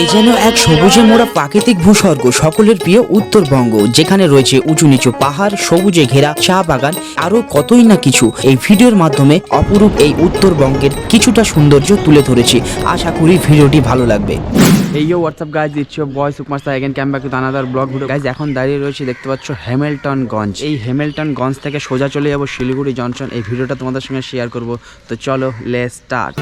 এ যেন এক সবুজে মোড়া প্রাকৃতিক ভূস্বর্গ, সকলের প্রিয় উত্তরবঙ্গ, যেখানে রয়েছে উঁচু নিচু পাহাড়, সবুজে ঘেরা চা বাগান আরও কতই না কিছু। এই ভিডিওর মাধ্যমে অপরূপ এই উত্তরবঙ্গের কিছুটা সৌন্দর্য তুলে ধরেছি। আশা করি ভিডিওটি ভালো লাগবে। এই you what's up guys it's your boy Sukumar sir again came back another blog video guys এখন দাঁড়িয়ে রয়েছে, দেখতে পাচ্ছ হ্যামিল্টনগঞ্জ এই হ্যামিল্টনগঞ্জ থেকে সোজা চলে যাব শিলিগুড়ি জংশন। এই ভিডিওটা তোমাদের সঙ্গে শেয়ার করব। তো চলো লে স্টার্ট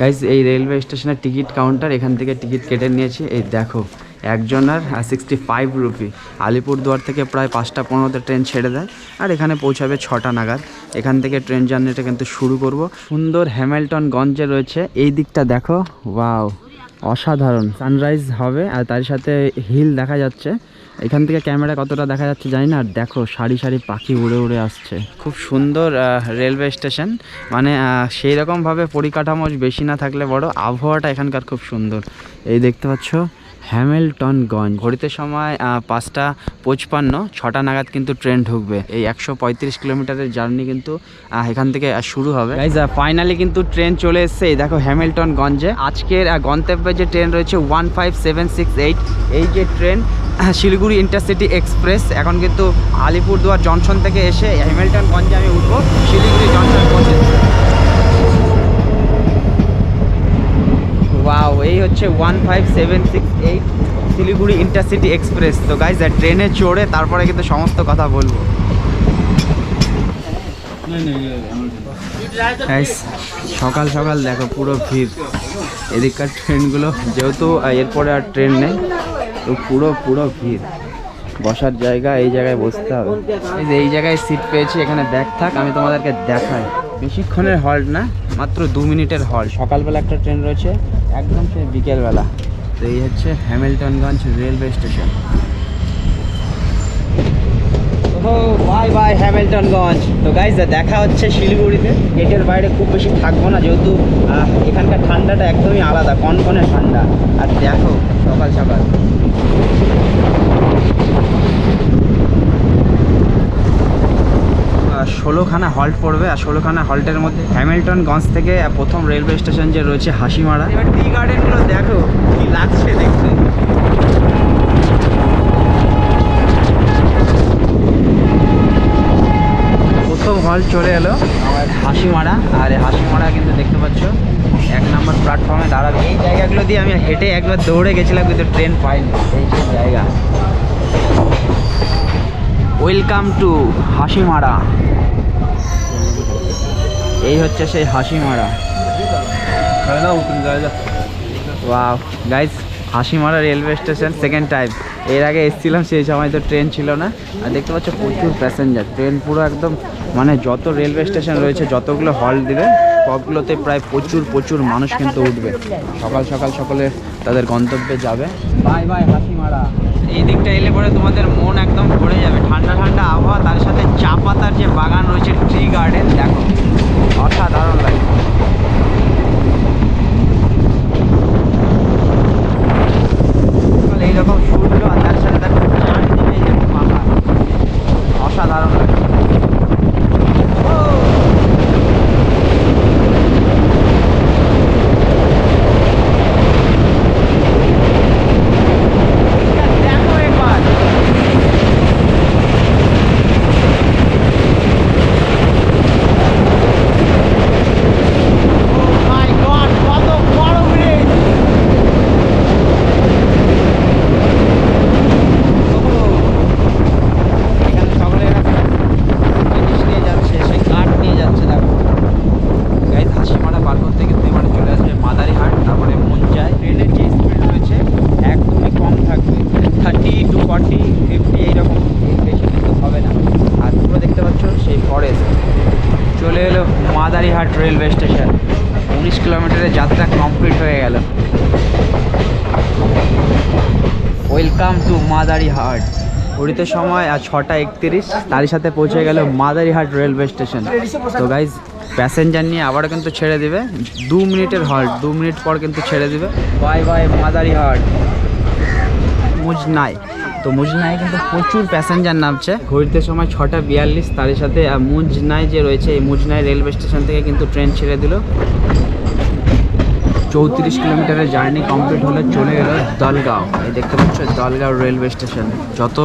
গাইজ এই রেলওয়ে স্টেশনের টিকিট কাউন্টার এখান থেকে টিকিট কেটে নিয়েছি। এই দেখো, একজনের সিক্সটি ফাইভ রুপি আলিপুরদুয়ার থেকে প্রায় পাঁচটা পনেরোতে ট্রেন ছেড়ে দেয়। আর এখানে পৌঁছাবে ছটা নাগাদ। এখান থেকে ট্রেন জার্নিটা কিন্তু শুরু করব। সুন্দর হ্যামিল্টনগঞ্জে রয়েছে। এই দিকটা দেখো ওয়াও অসাধারণ। সানরাইজ হবে, আর তার সাথে হিল দেখা যাচ্ছে। এখান থেকে ক্যামেরা কতটা দেখা যাচ্ছে জানি না, আর দেখো সারি সারি পাখি উড়ে উড়ে আসছে। খুব সুন্দর রেলওয়ে স্টেশন। মানে সেই রকমভাবে পরিকাঠামো বেশি না থাকলে বড়, আবহাওয়াটা এখানকার খুব সুন্দর। এই দেখতে পাচ্ছ হ্যামিল্টনগঞ্জ ঘড়িতে সময় পাঁচটা পঁচপান্ন, ছটা নাগাদ কিন্তু ট্রেন ঢুকবে। এই একশো পঁয়ত্রিশ কিলোমিটারের জার্নি কিন্তু এখান থেকে শুরু হবে। ফাইনালি কিন্তু ট্রেন চলে এসছে। এই দেখো হ্যামিল্টনগঞ্জে আজকের গন্তব্যে যে ট্রেন রয়েছে, one five seven six eight. এই যে ট্রেন শিলিগুড়ি ইন্টারসিটি এক্সপ্রেস। এখন কিন্তু আলিপুরদুয়ার জংশন থেকে এসে হ্যামিল্টনগঞ্জে আমি উঠবো। শিলিগুড়ি জংশন পৌঁছে ওয়াও এই হচ্ছে one five seven six eight Siliguri intercity express তো গাইজ ট্রেনে চড়ে তারপরে কিন্তু সমস্ত কথা বলব। সকাল সকাল দেখো পুরো ভিড়। এদিককার ট্রেনগুলো যেহেতু এরপরে আর ট্রেন নেই, তো পুরো পুরো ভিড়। বসার জায়গা, এই জায়গায় বসতে হবে। এই যে এই জায়গায় সিট পেয়েছি, এখানে দেখ থাক, আমি তোমাদেরকে দেখাই। বেশিক্ষণের হল্ট না, মাত্র দু মিনিটের হল্ট সকালবেলা একটা ট্রেন রয়েছে একদম সেই বিকেলবেলা। তো এই হচ্ছে Hamiltonganj railway station. Bye bye Hamiltonganj. তো গাইজ দেখা হচ্ছে শিলিগুড়িতে। গেটের বাইরে খুব বেশি থাকব না, যেহেতু এখানকার ঠান্ডাটা একদমই আলাদা, কনকনে ঠান্ডা। আর দেখো, সকাল সকাল। ষোলোখানা হল্ট পড়বে আর ষোলোখানা হল্টের মধ্যে হ্যামিল্টনগঞ্জ থেকে প্রথম রেলওয়ে স্টেশন যে রয়েছে হাসিমারা। এবার টি গার্ডেনগুলো দেখো কি লাগছে দেখতে। প্রথম হল চলে এলো আমার হাসিমারা আর এই হাসিমারা কিন্তু দেখতে পাচ্ছ এক নম্বর প্ল্যাটফর্মে দাঁড়াবে। এই জায়গাগুলো দিয়ে আমি হেঁটে একবার দৌড়ে গেছিলাম কিন্তু ট্রেন পাইনি। এই সেই জায়গা। Welcome to Hasimara. এই হচ্ছে সেই Hasimara wow guys Hasimara railway station second time এর আগে এসেছিলাম সেই সময় তো ট্রেন ছিল না। আর দেখতে পাচ্ছ প্রচুর প্যাসেঞ্জার ট্রেন পুরো একদম মানে যত রেলওয়ে স্টেশন রয়েছে যতগুলো হল দিবে সবগুলোতে প্রায় প্রচুর প্রচুর মানুষ কিন্তু উঠবে। সকাল সকাল সকলে তাদের গন্তব্যে যাবে। বাই বাই হাসিমারা এই দিকটা এলে পরে তোমাদের মন একদম ভরে আবহাওয়া তার সাথে চা পাতার যে বাগান রয়েছে ট্রি গার্ডেন দেখো। অসাধারণ লাগে। এইরকম সূর্য আর তার সাথে দেখো চারিদিকে এই দেখো পাহাড় অসাধারণ লাগে দেখো একবার মাই গড কত বড় ব্রিজ এখানে সকলে এরকম জিনিস নিয়ে যাচ্ছে সেই কাঠ নিয়ে যাচ্ছে দেখো গাইজ হাসিমারা পার করতে কিন্তু এবারে চলে আসবে মাদারিহাট তারপরে মঞ্চায় ট্রেনের যে স্পিড রয়েছে একদমই কম থাকবে থার্টি টু ফর্টি ফিফটি এইরকম এর বেশি কিন্তু হবে না আর পুরো দেখতে পাচ্ছ সেই ফরেস্ট। চলে এলো মাদারিহাট রেলওয়ে স্টেশন। উনিশ কিলোমিটারের যাত্রা কমপ্লিট হয়ে গেল। Welcome to Madarihat. ঘড়িতে সময় আর ছটা একত্রিশ। তারই সাথে পৌঁছে গেল মাদারিহাট রেলওয়ে স্টেশন। তো গাইজ প্যাসেঞ্জার নিয়ে আবার কিন্তু ছেড়ে দিবে। দু মিনিটের হল্ট দু মিনিট পর কিন্তু ছেড়ে দিবে। Bye bye Madarihat. মুজ নাই। তো মুজনায় কিন্তু প্রচুর প্যাসেঞ্জার নামছে। ঘড়িতে সময় ছটা বিয়াল্লিশ তার সাথে মুজনায় যে রয়েছে, এই মুজনায় রেলওয়ে স্টেশন থেকে কিন্তু ট্রেন ছেড়ে দিল। চৌত্রিশ কিলোমিটারের জার্নি কমপ্লিট হলে চলে এলো দলগাঁও। এই দেখতে পাচ্ছ, দলগাঁও রেলওয়ে স্টেশন। যত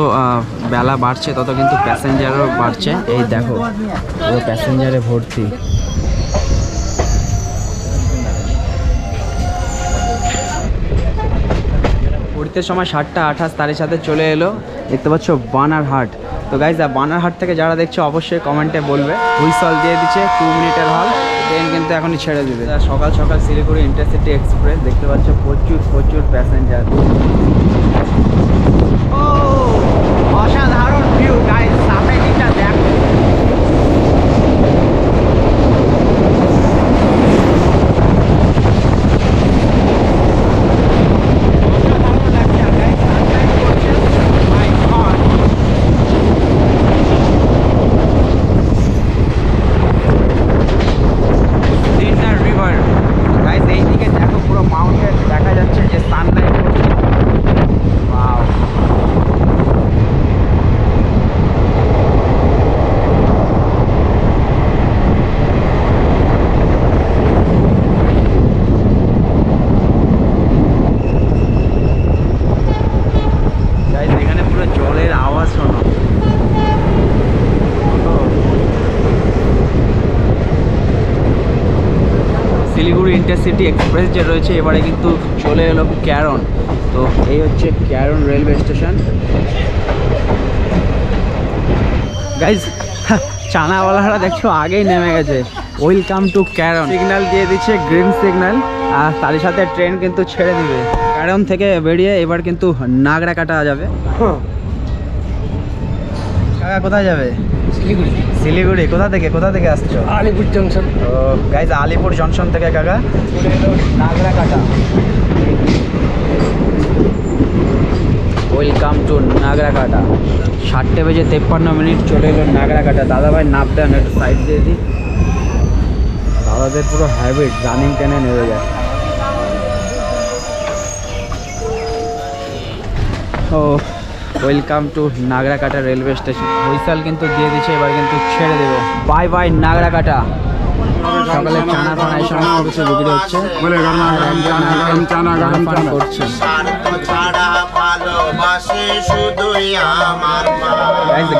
বেলা বাড়ছে, তত কিন্তু প্যাসেঞ্জারও বাড়ছে। এই দেখো, পুরো প্যাসেঞ্জারে ভর্তি। ঘুরতে সময় সাতটা আঠাশ তারের সাথে চলে এলো। দেখতে পাচ্ছ বানারহাট তো গাইজ বানারহাট থেকে যারা দেখছ, অবশ্যই কমেন্টে বলবে। হুইসল দিয়ে দিচ্ছে টু মিনিটের হল। ট্রেন কিন্তু এখনই ছেড়ে দেবে। সকাল সকাল শিলিগুড়ি ইন্টারসিটি এক্সপ্রেস দেখতে পাচ্ছ, প্রচুর প্রচুর প্যাসেঞ্জার ও, অসাধারণ ভিউ সামনে দিকটা দেখো অসাধারণ লাগছে আর গাইজ সানলাইট করছে মাই গড তিনটা রিভার গাইজ এইদিকে দেখো পুরো মাউন্টেন দেখা যাচ্ছে যে সানলাইট করছে ওয়াও গাইজ এখানে পুরো জলের আওয়াজ শোনো ও। শিলিগুড়ি ইন্টারসিটি এক্সপ্রেস যে রয়েছে এবারে কিন্তু চলে এলো ক্যারন তো এই হচ্ছে ক্যারন রেলওয়ে স্টেশন গাইজ চানাওয়ালারা দেখছ আগেই নেমে গেছে। ওয়েলকাম টু ক্যারন সিগন্যাল দিয়ে দিচ্ছে গ্রিন সিগন্যাল আর তার সাথে ট্রেন কিন্তু ছেড়ে দিবে। ক্যারন থেকে বেরিয়ে এবার কিন্তু নাগরা কাটা যাবে কাকা কোথায় যাবে? শিলিগুড়ি। শিলিগুড়ি কোথা থেকে কোথা থেকে আসছো? আলিপুর জংশন। তো গাইজ আলিপুর জংশন থেকে কাকা? নাগরা কাটা ওয়েলকাম টু নাগরা কাটা ষাটটে বেজে তেপ্পান্ন মিনিট চলে এলো নাগরা কাটা দাদা ভাই নাপ দেন একটু সাইড দিয়ে দিই। দাদাদের পুরো হ্যাবিট রানিং টেনে নেমে যায়। ও welcome to Nagrakata railway station whistle কিন্তু দিয়ে দিচ্ছে এবার কিন্তু ছেড়ে দেবে। বাই বাই নাগরাকাটা সকালে চানা ফানা এই সমস্ত কিছু বিক্রি হচ্ছে। করছে।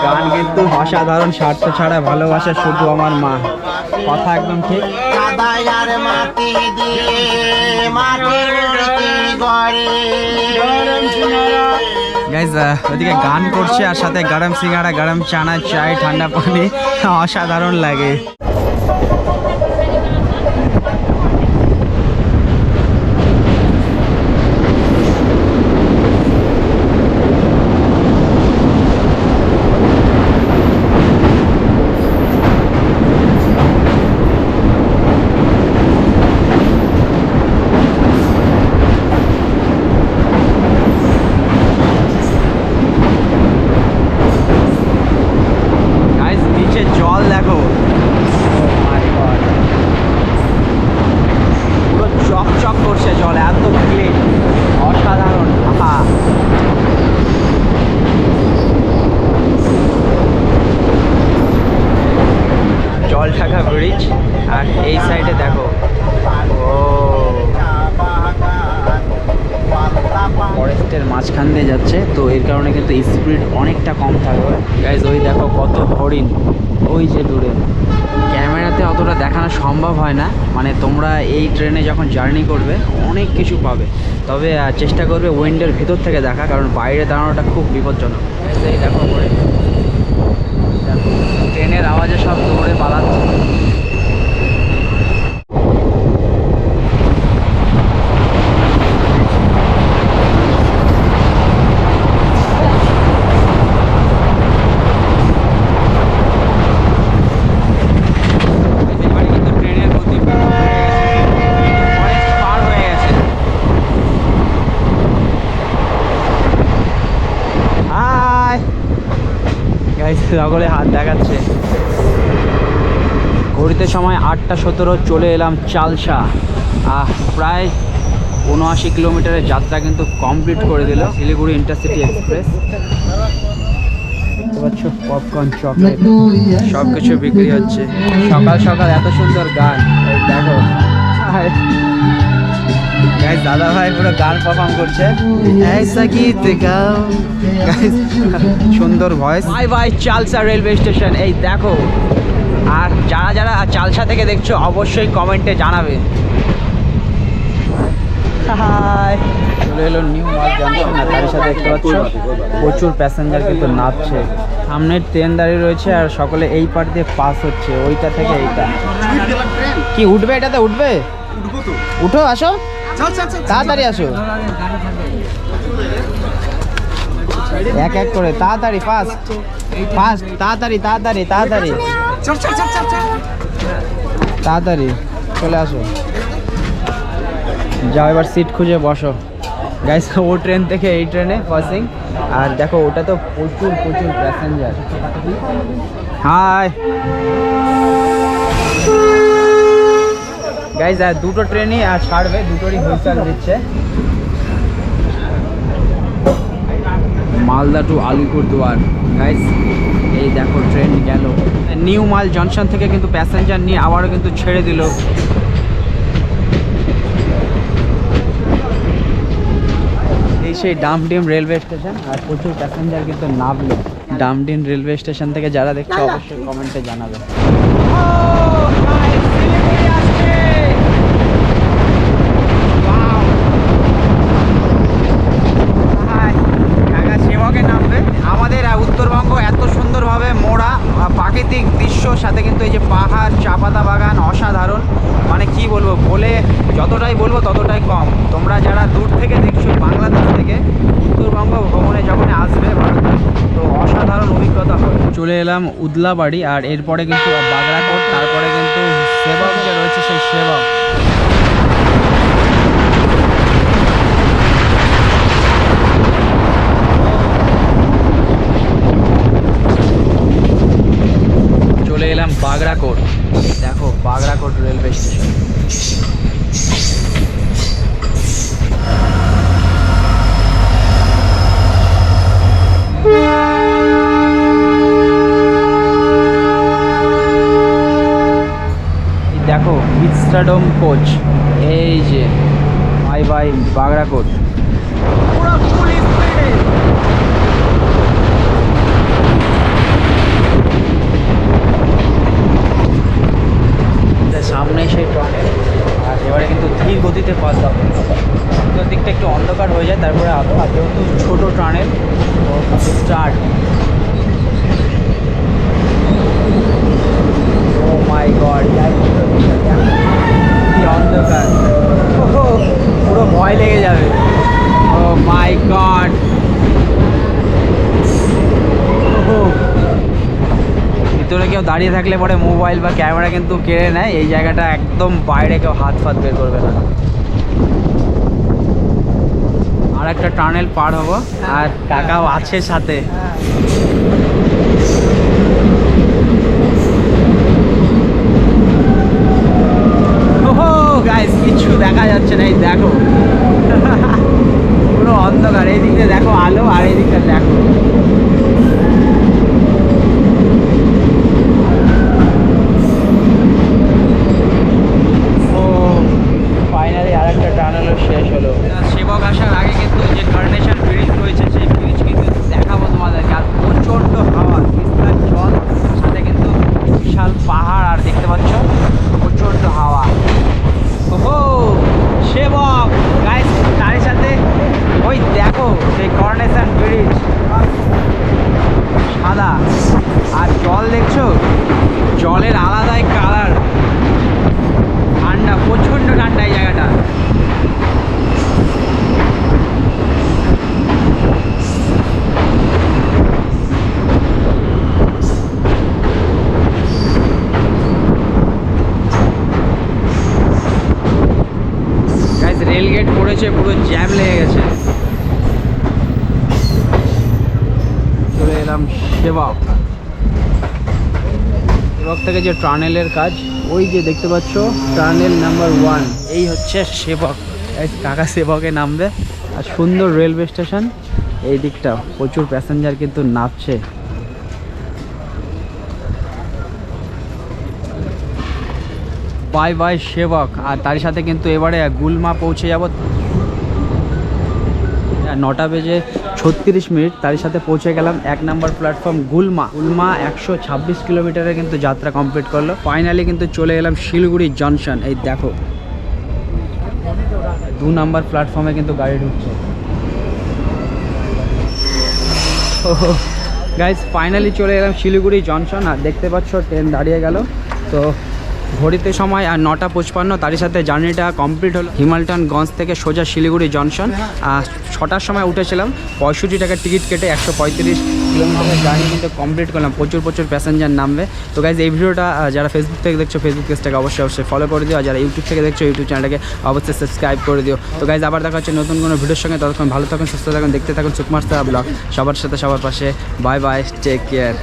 গান কিন্তু অসাধারণ স্বার্থ ছাড়া ভালোবাসে শুধু আমার মা। কথা একদম ঠিক। মাটি দিয়ে গাইজ ওদিকে গান করছে আর সাথে গরম সিঙ্গাড়া গরম চানা, চাই, ঠান্ডা পানি। অসাধারণ লাগে গাইজ নিচে জল দেখো Oh my God. পুরো চকচক করছে জল এত ক্লিন অসাধারণ আহা জল ঢাকা ব্রিজ আর এই সাইডে দেখো ও ফরেস্টের মাঝখান দিয়ে যাচ্ছে তো এর কারণে কিন্তু স্পিড অনেকটা কম থাকবে গাইজ ওই দেখো কত হরিণ। ওই যে দূরে। ক্যামেরাতে অতটা দেখানো সম্ভব হয় না। মানে তোমরা এই ট্রেনে যখন জার্নি করবে অনেক কিছু পাবে। তবে চেষ্টা করবে উইন্ডের ভিতর থেকে দেখা কারণ বাইরে দাঁড়ানোটা খুব বিপজ্জনক। এই দেখো করে দেখো, ট্রেনের আওয়াজে সব দৌড়ে পালাচ্ছে এবারে কিন্তু ট্রেনের গতি বেড়ে গেছে। ফরেস্ট পার হয়ে গেছে হাই গাইস সকলে হাত দেখাচ্ছে। ঘড়িতে সময় আটটা সতেরো, চলে এলাম চালসা। প্রায় উনআশি কিলোমিটারের যাত্রা কিন্তু কমপ্লিট করে দিল Siliguri intercity express. Popcorn, chocolate সব কিছু বিক্রি হচ্ছে। সকাল সকাল এত সুন্দর গান দেখো। গাইজ দাদা ভাই পুরো গান পারফর্ম করছে। ऐसा গীত গাও গাইজ সুন্দর voice bye bye Chalsa railway station এই দেখো আর যারা যারা চালসা থেকে দেখছ অবশ্যই কমেন্টে জানাবে। হাই। চলে এলো নিউ মাল জাংশন আর তার সাথে দেখতে পাচ্ছ প্রচুর প্যাসেঞ্জার কিন্তু নাচছে সামনে ট্রেন দাঁড়িয়ে রয়েছে আর সকলে এই পার্ট দিয়ে পাস হচ্ছে। ওইটা থেকে এইটা। কি উঠবে এটাতে? উঠবে? উঠো আসো। তাড়াতাড়ি আসো। এক এক করে তাড়াতাড়ি ফাস্ট ফাস্ট তাড়াতাড়ি তাড়াতাড়ি তাড়াতাড়ি। তাড়াতাড়ি চলে আসো। যাও এবার সিট খুঁজে বসো। গাইস ও ট্রেন থেকে এই ট্রেনে পাসিং আর দেখো ওটা তো প্রচুর প্রচুর প্যাসেঞ্জার হাই গাইজ আর দুটো ট্রেনই আর ছাড়বে দুটোরই হুইসাল দিচ্ছে। মালদা টু আলিপুরদুয়ার গাইজ এই দেখো ট্রেন গেল। নিউ মাল জংশন থেকে কিন্তু প্যাসেঞ্জার নিয়ে আবারও কিন্তু ছেড়ে দিল। এই সেই ডামডিম রেলওয়ে স্টেশন আর প্রচুর প্যাসেঞ্জার কিন্তু নামলো। ডামডিম রেলওয়ে স্টেশন থেকে যারা দেখছে অবশ্যই কমেন্টে জানাবে সেবকে নামবে আমাদের আহ, উত্তরবঙ্গ এত সুন্দরভাবে মোড়া আহ, প্রাকৃতিক দৃশ্যর সাথে কিন্তু এই যে পাহাড় চা পাতা বাগান অসাধারণ মানে কি বলব বলে যতটাই বলব ততটাই কম তোমরা যারা দূর থেকে দেখছ বাংলাদেশ থেকে উত্তরবঙ্গ ভ্রমণে যখন আসবে ভারতে তো অসাধারণ অভিজ্ঞতা হবে চলে এলাম উদলাবাড়ি আর এরপরে কিন্তু বাগড়াকোট, তারপরে কিন্তু সেবক যে রয়েছে সেই সেবক। চলে এলাম বাগড়াকোট। দেখো, বাগড়াকোট রেলওয়ে স্টেশন এই দেখো বিস্টাডোম কোচ এই যে বাই বাই বাগড়াকোট সামনে সেই ট্রনে আর এবারে কিন্তু ধীর গতিতে পাস হবে তো দিকটা একটু অন্ধকার হয়ে যায় তারপরে আলো আর যেহেতু ছোটো ট্রানের স্টার্ট ও মাই গড কি অন্ধকার ওহো, পুরো ভয় লেগে যাবে ও মাই গড ভিতরে কেউ দাঁড়িয়ে থাকলে পরে মোবাইল বা ক্যামেরা কিন্তু কেড়ে নেয়। এই জায়গাটা একদম বাইরে কেউ হাত ফাত বের করবে না। আর একটা টানেল পার হব। আর কাকাও আছে সাথে গাইস কিছু দেখা যাচ্ছে না এই দেখো পুরো অন্ধকার এই দিকটা দেখো আলো আর এই দিকটা দেখো ও ফাইনালি আরেকটা টানেলও শেষ হলো সেবক আসার আগে কিন্তু যে কার্নেশন ব্রিজ রয়েছে সেই ব্রিজ কিন্তু দেখাবো তোমাদেরকে আর প্রচণ্ড হাওয়া তিস্তার জল সাথে কিন্তু বিশাল পাহাড় আর দেখতে পাচ্ছ প্রচণ্ড হাওয়া ওহো সেবক গাইস তার সাথে ওই দেখো সেই কর্নেশন ব্রিজ সাদা আর জল দেখছ জলের আলাদাই কালার ঠান্ডা প্রচণ্ড ঠান্ডা এই জায়গাটা গাইজ রেল পড়েছে পুরো জ্যাম লেগে গেছে। চলে এলাম সেবক সেবক থেকে যে টানেলের কাজ, ওই যে দেখতে পাচ্ছ, টানেল নাম্বার ওয়ান এই হচ্ছে সেবক। কাকা সেবকে নামবে আর সুন্দর রেলওয়ে স্টেশন এই দিকটা। প্রচুর প্যাসেঞ্জার কিন্তু নামছে বাই বাই সেবক। আর তার সাথে কিন্তু এবারে গুলমা পৌঁছে যাব নটা বেজে ছত্রিশ মিনিট তার সাথে পৌঁছে গেলাম এক নাম্বার প্ল্যাটফর্ম গুলমা। গুলমা একশো ছাব্বিশ কিলোমিটারে কিন্তু যাত্রা কমপ্লিট করল। ফাইনালি কিন্তু চলে এলাম শিলিগুড়ি জংশন এই দেখো। দু নাম্বার প্ল্যাটফর্মে কিন্তু গাড়ি ঢুকছে। গাইজ ফাইনালি চলে এলাম শিলিগুড়ি জংশন আর দেখতে পাচ্ছ ট্রেন দাঁড়িয়ে গেল। তো ঘড়িতে সময় আর নটা পঁচপান্ন। তারই সাথে জার্নিটা কমপ্লিট হলো। হিমালটনগঞ্জ থেকে সোজা শিলিগুড়ি জংশন। আর ছটার সময় উঠেছিলাম। পঁয়ষট্টি টাকার টিকিট কেটে একশো পঁয়ত্রিশ কিলোমিটারের জার্নি কিন্তু কমপ্লিট করলাম। প্রচুর প্রচুর প্যাসেঞ্জার নামবে। তো গাইজ এই ভিডিওটা যারা ফেসবুক থেকে দেখছ ফেসবুক পেজটাকে অবশ্যই অবশ্যই ফলো করে দিও। আর যারা ইউটিউব থেকে দেখছ ইউটিউব চ্যানেলটাকে অবশ্যই সাবস্ক্রাইব করে দিও। তো গাইজ আবার দেখা হচ্ছে নতুন কোনো ভিডিওর সঙ্গে। ততক্ষণ ভালো থাকুন, সুস্থ থাকুন, দেখতে থাকুন সুকুমার ব্লগ সবার সাথে, সবার পাশে। Bye bye take care